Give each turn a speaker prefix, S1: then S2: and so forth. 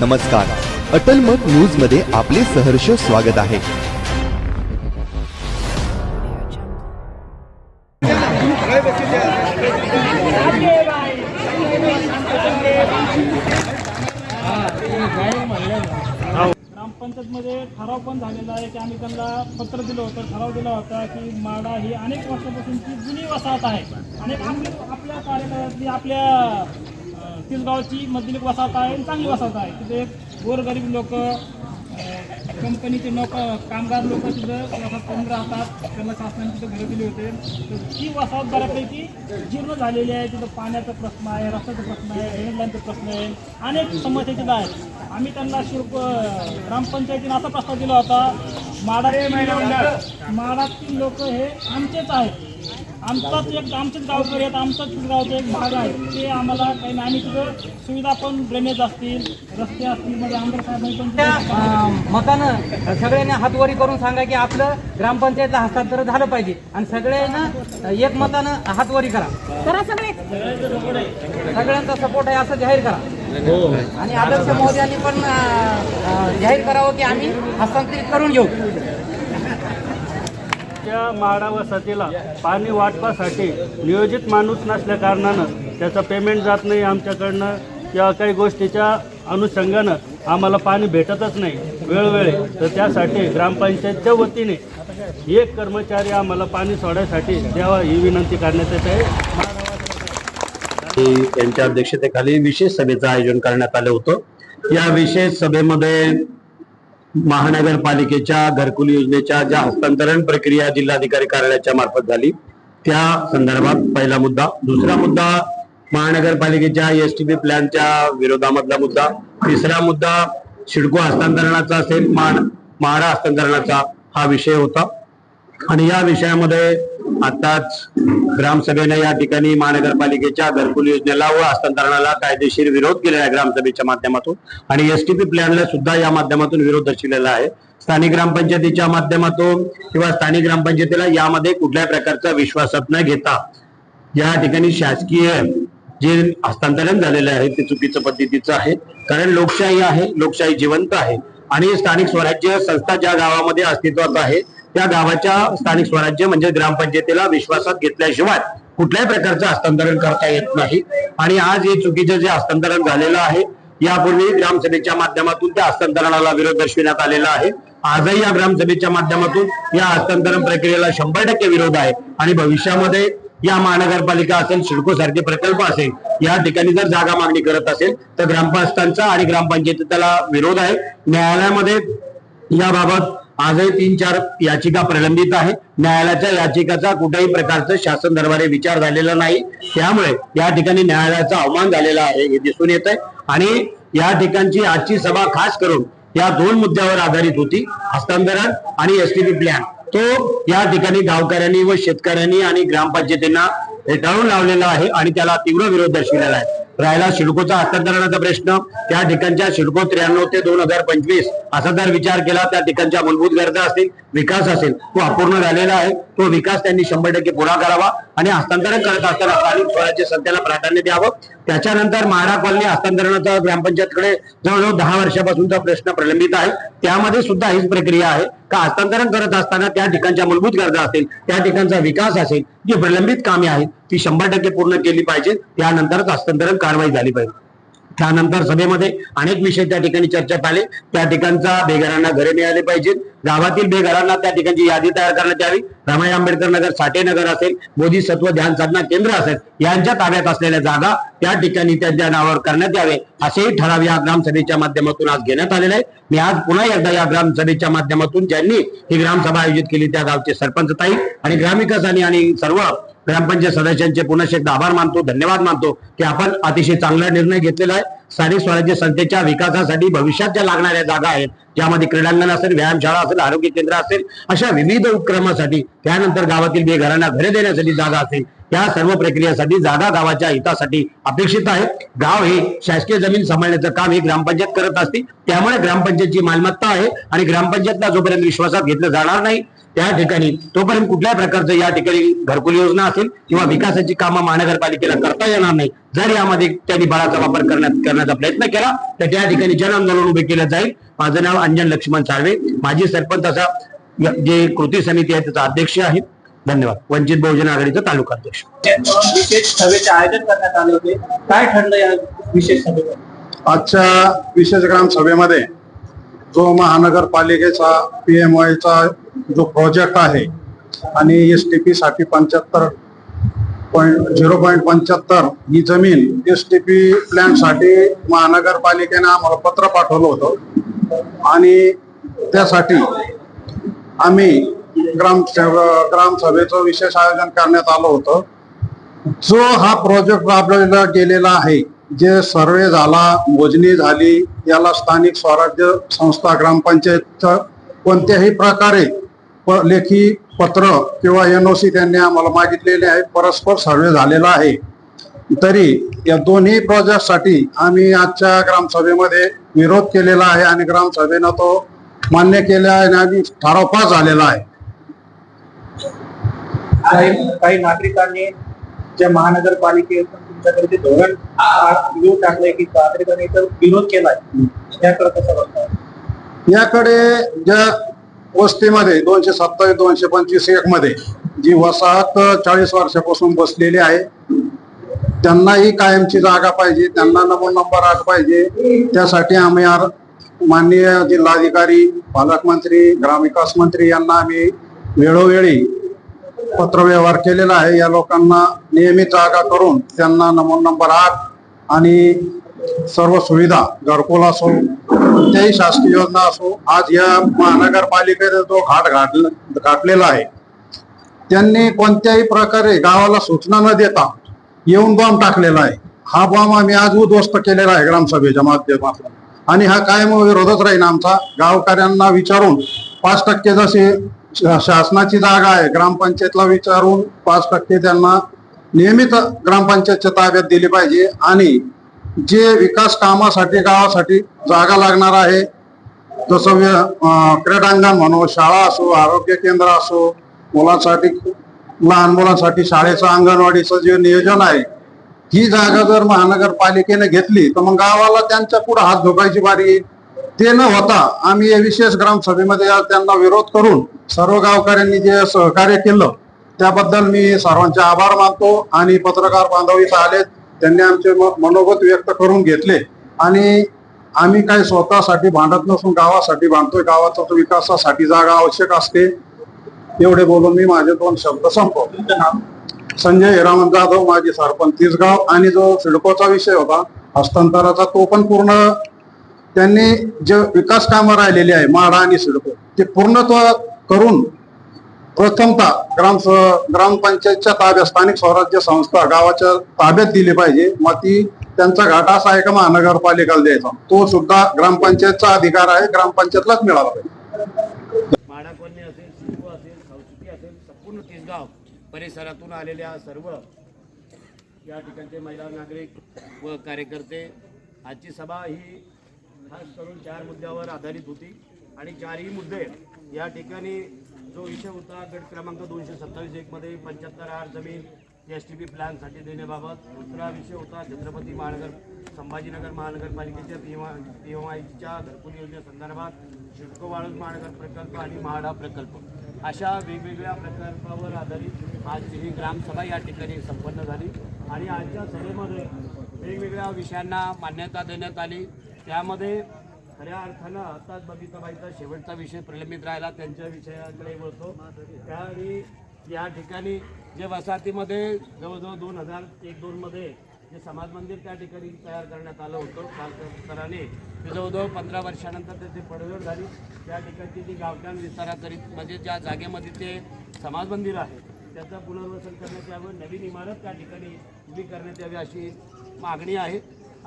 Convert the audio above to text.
S1: नमस्कार. अटल मत न्यूजमध्ये आपले सहर्ष स्वागत आहे.
S2: ग्रामपंचायतमध्ये ठराव पण झालेला आहे की आम्ही त्यांना पत्र दिलं होतं ठराव दिला होता की माडा ही अनेक वर्षापासूनची जुनी वसाहत आहे. आणि आपल्या आपल्या कार्यकाळातली आपल्या अं, तिसगावची मधली वसाहत आहे आणि चांगली वसाहत आहे. तिथे गोरगरीब लोक कंपनीचे लोक कामगार लोक तिथं वसाहत करून राहतात. त्यांना शासनाने तिथं घरं दिली होते. तर ती वसाहत बऱ्यापैकी जीर्ण झालेली आहे. तिथं पाण्याचा प्रश्न आहे रस्त्याचा प्रश्न आहे ड्रेनेज प्रश्न आहे. अनेक समस्या तिथं आहेत. आम्ही त्यांना शिल्प ग्रामपंचायतीने असा प्रस्ताव दिला होता माडातील माडातील लोक हे आमचेच आहेत. आमचाच एक आमचेच गावकरी आहेत आमचाच गावचा एक भाग आहे. ते आम्हाला काही नाही आणि तिथं सुविधा पण ड्रेनेज असतील रस्ते असतील म्हणजे आमदार साहेबांनी पण
S3: त्या मतानं सगळ्यांनी हातवरी करून सांगा की आपलं ग्रामपंचायतला हस्तांतर झालं पाहिजे. आणि सगळ्यांना एक मतानं हातवरी करा. करा सगळे. सगळ्यांचा सपोर्ट आहे असं जाहीर करा. आणि आदर्श मोदयांनी पण जाहीर करावं की आम्ही हस्तांतरित करून घेऊ.
S4: त्या माडा वसाहतीला पाणी वाटपासाठी नियोजित माणूस नसल्या कारणानं त्याचं पेमेंट जात नाही आमच्याकडनं. किंवा काही गोष्टीच्या अनुषंगानं आम्हाला पाणी भेटतच नाही. वेळोवेळी. तर त्यासाठी ग्रामपंचायतच्या वतीने एक कर्मचारी आम्हाला पाणी सोडायसाठी द्यावा ही विनंती करण्यात येत आहे.
S5: यांच्या अध्यक्षतेखाली विशेष सभेचं आयोजन करण्यात आलं होतं. या विशेष सभेमध्ये महानगरपालिकेच्या घरकुल योजनेच्या ज्या हस्तांतरण प्रक्रिया जिल्हाधिकारी कार्यालयाच्या मार्फत झाली त्या संदर्भात पहिला मुद्दा. दुसरा मुद्दा महानगरपालिकेच्या एस टी बी प्लॅनच्या विरोधामधला मुद्दा. तिसरा मुद्दा सिडको हस्तांतरणाचा असेल महाडा हस्तांतरणाचा हा विषय होता. आणि या विषयामध्ये आताच ग्रामसभेने या ठिकाणी महानगरपालिकेच्या घरकुल योजनेला व हस्तांतरणाला कायदेशीर विरोध केलेला आहे ग्रामसभेच्या माध्यमातून. आणि एस टी पी प्लॅनला सुद्धा या माध्यमातून विरोध दर्शविलेला आहे. स्थानिक ग्रामपंचायतीच्या माध्यमातून किंवा स्थानिक ग्रामपंचायतीला यामध्ये कुठल्याही प्रकारचा विश्वासात न घेता या ठिकाणी शासकीय जे हस्तांतरण झालेलं आहे ते चुकीचं पद्धतीचं आहे. कारण लोकशाही आहे लोकशाही जिवंत आहे. आणि स्थानिक स्वराज्य संस्था ज्या गावामध्ये अस्तित्वात आहे त्या गावाच्या स्थानिक स्वराज्य म्हणजे ग्रामपंचायतीला विश्वासात घेतल्याशिवाय कुठल्याही प्रकारचं हस्तांतरण करता येत नाही. आणि आज हे चुकीचं जे हस्तांतरण झालेलं आहे यापूर्वी ग्रामसभेच्या माध्यमातून त्या हस्तांतरणाला विरोध दर्शविण्यात आलेला आहे. आजही या ग्रामसभेच्या माध्यमातून या हस्तांतरण प्रक्रियेला शंभर टक्के विरोध आहे. आणि भविष्यामध्ये या महानगरपालिका असेल सिडको सारखे प्रकल्प असेल या ठिकाणी जर जागा मागणी करत असेल तर ग्रामपंचायतचा आणि ग्रामपंचायतीला विरोध आहे. न्यायालयामध्ये याबाबत आजही तीन चार याचिका प्रलंबित आहे न्यायालयाच्या याचिकाचा कुठल्याही प्रकारचं शासन दरबारी विचार झालेला नाही. त्यामुळे या ठिकाणी न्यायालयाचा अवमान झालेला आहे हे दिसून येत आहे आणि या ठिकाणची आजची सभा खास करून या दोन मुद्द्यावर आधारित होती हस्तांतरण आणि एसटीपी प्लॅन तो या ठिकाणी गावकऱ्यांनी व शेतकऱ्यांनी आणि ग्रामपंचायतींना हेटाळून लावलेला आहे आणि त्याला तीव्र विरोध दर्शविलेला आहे. राहिला सिडकोचा हस्तांतरणाचा प्रश्न. त्या ठिकाणच्या सिडको त्र्याण्णव ते दोन हजार पंचवीस असा जर विचार केला त्या ठिकाणच्या मूलभूत गरजा असतील विकास असेल तो अपूर्ण झालेला आहे. तो विकास त्यांनी शंभर टक्के पुरा करावा आणि हस्तांतरण करत असताना स्थानिक स्वराज्य संस्थेला प्राधान्य द्यावं. त्याच्यानंतर म्हाडा कॉलनी हस्तांतरणाचा ग्रामपंचायतकडे जवळजवळ दहा वर्षापासूनचा प्रश्न प्रलंबित आहे. त्यामध्ये सुद्धा हीच प्रक्रिया आहे का हस्तांतरण करत असताना त्या ठिकाणच्या मूलभूत गरजा असतील त्या ठिकाणचा विकास असेल जी प्रलंबित कामे आहेत ती शंभर टक्के पूर्ण केली पाहिजे. त्यानंतरच हस्तांतरण कारवाई झाली पाहिजे. त्यानंतर सभेमध्ये अनेक विषय त्या ठिकाणी चर्चेत आले त्या ठिकाणचा बेघरांना घरे मिळाले पाहिजेत. गावातील बेघरांना त्या ठिकाणची यादी तयार करण्यात यावी. रमाई आंबेडकर नगर साठे नगर असेल बोधिसत्व ध्यान साधना केंद्र असेल यांच्या ताब्यात असलेल्या जागा त्या ठिकाणी त्यांच्या नावावर करण्यात यावे. असेही ठराव या ग्रामसभेच्या माध्यमातून आज घेण्यात आलेला आहे. मी आज पुन्हा एकदा या ग्रामसभेच्या माध्यमातून ज्यांनी ही ग्रामसभा आयोजित केली त्या गावचे सरपंच ताई आणि ग्रामविकास आणि सर्व ग्रामपंचायत सदस्यांचे पुन्हा एकदा आभार मानतो धन्यवाद मानतो की आपण अतिशय चांगला निर्णय घेतलेला आहे. स्थानिक स्वराज्य संस्थेच्या विकासासाठी भविष्यात ज्या लागणाऱ्या जागा आहेत ज्यामध्ये क्रीडांगण असेल व्यायामशाळा असेल आरोग्य केंद्र असेल अशा विविध उपक्रमासाठी त्यानंतर गावातील बेघरांना घरे देण्यासाठी जागा असेल या सर्व प्रक्रियेसाठी जागा गावाच्या हितासाठी अपेक्षित आहे. गाव हे शासकीय जमीन सांभाळण्याचं काम हे ग्रामपंचायत करत असते. त्यामुळे ग्रामपंचायतची मालमत्ता आहे आणि ग्रामपंचायतला जोपर्यंत विश्वासात घेतलं जाणार नाही त्या ठिकाणी तोपर्यंत कुठल्याही प्रकारचं या ठिकाणी घरकुल योजना असेल किंवा विकासाची कामं महानगरपालिकेला करता येणार नाही जर यामध्ये त्यांनी बळाचा वापर करण्यात करण्याचा प्रयत्न केला तर त्या ठिकाणी जन आंदोलन उभे केलं जाईल. माझं नाव अंजन लक्ष्मण साळवे. माजी सरपंच असा जे कृती समिती आहे त्याचा अध्यक्ष आहे. धन्यवाद. वंचित बहुजन आघाडीचा तालुका अध्यक्ष.
S6: विशेष सभेचे आयोजन करण्यात आले होते. काय ठरलं या विशेष सभेमध्ये?
S7: आजच्या विशेष ग्राम सभेमध्ये जो महानगरपालिकेचा पी एम वायचा जो प्रोजेक्ट आहे आणि एस टी पी साठी पंच्याहत्तर पॉईंट झिरो पॉईंट पंच्याहत्तर ही जमीन एस टी पी प्लॅनसाठी महानगरपालिकेनं आम्हाला पत्र पाठवलं होतं. आणि त्यासाठी आम्ही ग्राम ग्रामसभेचं विशेष आयोजन करण्यात आलं होतं. जो हा प्रोजेक्ट राबवला गेलेला आहे जे सर्वे झाला मोजणी झाली याला स्थानिक स्वराज्य संस्था ग्रामपंचायत कोणत्याही प्रकारे प- लेखी पत्र किंवा एनओसी त्यांनी आम्हाला मागितलेले आहे. परस्पर सर्वे झालेला आहे. तरी या दोन्ही प्रोजेक्टसाठी आम्ही आजच्या ग्रामसभेमध्ये विरोध केलेला आहे आणि ग्रामसभेनं तो मान्य केला आहे आणि ठराव पास झालेला आहे.
S6: काही काही नागरिकांनी ज्या महानगरपालिकेतून तुमच्याकडे जे धोरण येऊ टाकलंय की नागरिकांनी तर विरोध केलाय त्याकडे कसं बघताय?
S7: याकडे ज्या वस्तीमध्ये दोनशे सत्तावीस दोनशे पंचवीस एक मध्ये जी वसाहत चाळीस वर्षापासून बसलेली आहे त्यांनाही कायमची जागा पाहिजे त्यांना नमून नंबर आठ पाहिजे. त्यासाठी आम्ही आर- माननीय जिल्हाधिकारी पालकमंत्री ग्रामविकास मंत्री यांना आम्ही वेळोवेळी पत्रव्यवहार केलेला आहे. या लोकांना नियमित जागा करून त्यांना नमून नंबर आठ आणि सर्व सुविधा घरकुल असो कोणत्याही शासकीय योजना असो आज या महानगरपालिकेने जो घाट घाटला घाटलेला आहे त्यांनी कोणत्याही प्रकारे गावाला सूचना न देता येऊन बॉम्ब टाकलेला आहे. हा बॉम्ब आम्ही आज उद्ध्वस्त केलेला आहे ग्रामसभेच्या माध्यमातून. आणि हा कायम विरोधच राहील आमचा. गावकऱ्यांना विचारून पाच टक्के जसे शासनाची जागा आहे ग्रामपंचायतला विचारून पाच टक्के त्यांना नियमित ग्रामपंचायतच्या ताब्यात दिली पाहिजे. आणि जे विकास कामासाठी गावासाठी जागा लागणार आहे जसं व्य- क्रीडांगण म्हणू शाळा असो आरोग्य केंद्र असो मुलांसाठी लहान मुलांसाठी शाळेचं अंगणवाडीचं जे नियोजन आहे ही जागा जर महानगरपालिकेने घेतली तर मग गावाला त्यांच्या पुढे हात धोकायची बारी येईल. ते न होता आम्ही या विशेष ग्रामसभेमध्ये आज त्यांना विरोध करून सर्व गावकऱ्यांनी जे सहकार्य केलं त्याबद्दल मी सर्वांचे आभार मानतो आणि पत्रकार बांधव आलेत त्यांनी आमचे म- मनोगत व्यक्त करून घेतले. आणि आम्ही काही स्वतःसाठी भांडत नसून गावासाठी बांधतोय गावाचा तो विकासासाठी जागा आवश्यक असते. एवढे बोलून मी माझे दोन शब्द संपवतो. संजय हिरामन जाधव माझी सरपंच तिसगाव आणि जो सिडकोचा विषय होता हस्तांतराचा तो पण पूर्ण त्यांनी जे विकास कामं राहिलेली आहे माडा आणि सिडको ते पूर्णत्व करून प्रथमतः ग्राम ग्रामपंचायतच्या ताब्यात स्थानिक स्वराज्य संस्था गावाच्या ताब्यात दिली पाहिजे. मग ती त्यांचा घाटा असा आहे का महानगरपालिकेला द्यायचा? तो सुद्धा ग्रामपंचायतचा अधिकार आहे. ग्रामपंचायतलाच मिळाला पाहिजे.
S4: माडा असेल सिंधू असेल सावचुकी असेल संपूर्ण तिसगाव परिसरातून आलेल्या सर्व या ठिकाणचे महिला नागरिक व कार्यकर्ते आजची सभा ही खास करून चार मुद्द्यावर आधारित होती. आणि चारही मुद्दे या ठिकाणी जो विषय होता गट क्रमांक दोनशे सत्तावीस एकमध्ये पंच्याहत्तर आर जमीन एस टी पी प्लॅनसाठी देण्याबाबत. दुसरा विषय होता छत्रपती महानगर संभाजीनगर महानगरपालिकेच्या पी पी एम आयच्या घरकुल योजनेसंदर्भात शिडको वाळूज महानगर प्रकल्प आणि म्हाडा प्रकल्प. अशा वेगवेगळ्या प्रकल्पावर आधारित आज ही ग्रामसभा या ठिकाणी संपन्न झाली आणि आजच्या सभेमध्ये वेगवेगळ्या विषयांना मान्यता देण्यात आली. त्यामध्ये खऱ्या अर्थानं आताच बबिताबाईचा शेवटचा विषय प्रलंबित राहिला त्यांच्या विषयाकडे वळतो. त्यावेळी या ठिकाणी जे वसाहतीमध्ये जवळजवळ दोन हजार एक दोनमध्ये जे समाज मंदिर त्या ठिकाणी तयार करण्यात आलं होतं कालकराने ते जवळजवळ पंधरा वर्षानंतर त्याची पडझड झाली. त्या ठिकाणची जी गावठाण विस्ताराकरित म्हणजे ज्या जागेमध्ये ते समाज मंदिर आहे त्याचं पुनर्वसन करण्यात यावं. नवीन इमारत त्या ठिकाणी उभी करण्यात यावी अशी मागणी आहे.